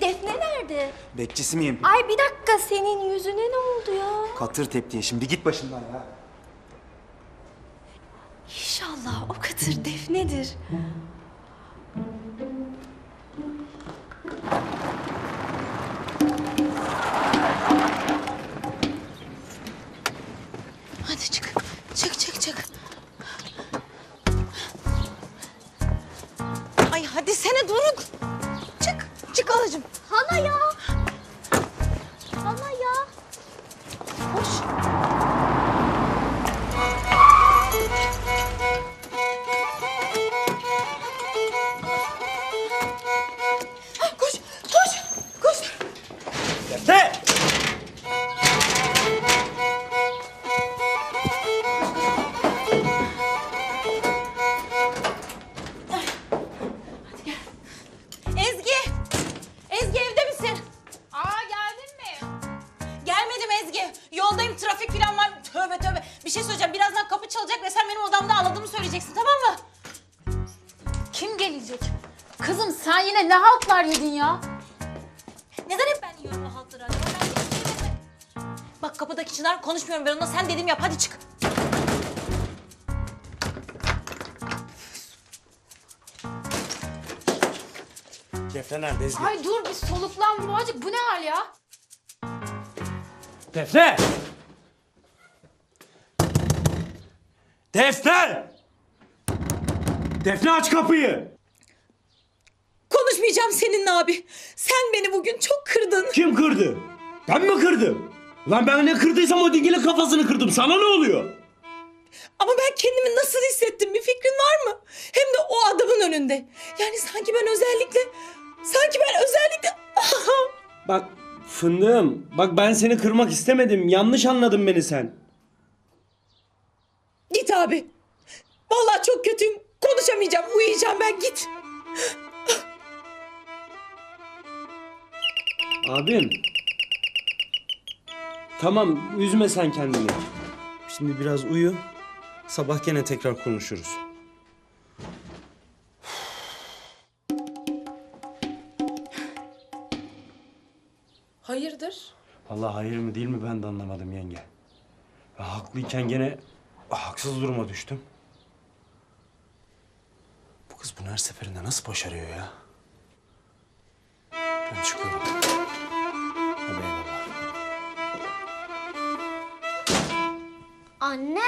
Defne nerede? Bekçisi miyim? Ay bir dakika senin yüzüne ne oldu ya? Katır teptiye şimdi git başımdan ya. İnşallah o katır Defne'dir. Hadi çık. Çık çık çık. Hala ya. Hala ya. Koş. Koş, koş, koş. Ne? Yoldayım, trafik falan var. Tövbe tövbe. Bir şey söyleyeceğim. Birazdan kapı çalacak ve sen benim odamda ağladığımı söyleyeceksin, tamam mı? Kim gelecek? Kızım sen yine ne haltlar yedin ya? Neden hep ben yiyorum o haltları acaba? Ben hiç yemedim. Bak kapıdaki Çınar konuşmuyorum ben onunla. Sen dediğimi yap. Hadi çık. Defne nerede Ezgi? Ay dur bir soluklan Boğacık bu ne hal ya? Defne! Defne! Defne aç kapıyı! Konuşmayacağım seninle abi. Sen beni bugün çok kırdın. Kim kırdı? Ben mi kırdım? Lan ben ne kırdıysam o dingilin kafasını kırdım. Sana ne oluyor? Ama ben kendimi nasıl hissettim bir fikrin var mı? Hem de o adamın önünde. Yani sanki ben özellikle... Sanki ben özellikle... Bak fındığım. Bak ben seni kırmak istemedim. Yanlış anladın beni sen. Git abi. Vallahi çok kötüyüm. Konuşamayacağım. Uyuyacağım ben. Git. Abim. Tamam üzme sen kendini. Şimdi biraz uyu. Sabah gene tekrar konuşuruz. Hayırdır? Allah hayır mı değil mi ben de anlamadım yenge. Ben haklıyken gene haksız duruma düştüm. Bu kız bunu her seferinde nasıl başarıyor ya? Ben çıkıyorum. Hadi eyvallah. Anne,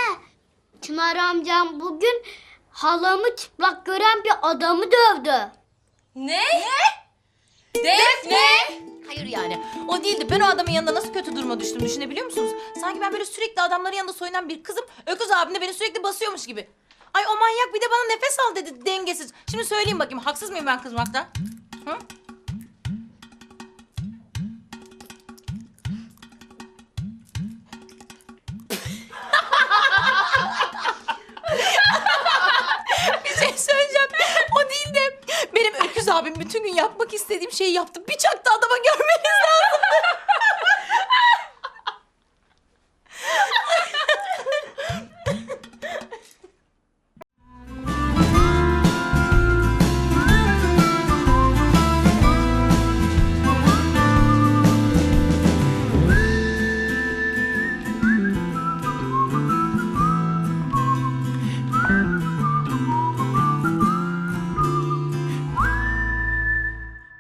Çınar amcam bugün halamı çıplak gören bir adamı dövdü. Ne? Defne! Hayır yani. O değildi. Ben o adamın yanında nasıl kötü duruma düştüm düşünebiliyor musunuz? Sanki ben böyle sürekli adamların yanında soyunan bir kızım. Öküz abim beni sürekli basıyormuş gibi. Ay o manyak bir de bana nefes al dedi dengesiz. Şimdi söyleyeyim bakayım haksız mıyım ben kızmakta? Hı? Abim bütün gün yapmak istediğim şeyi yaptı. Bir çaktı adama görmeniz lazım.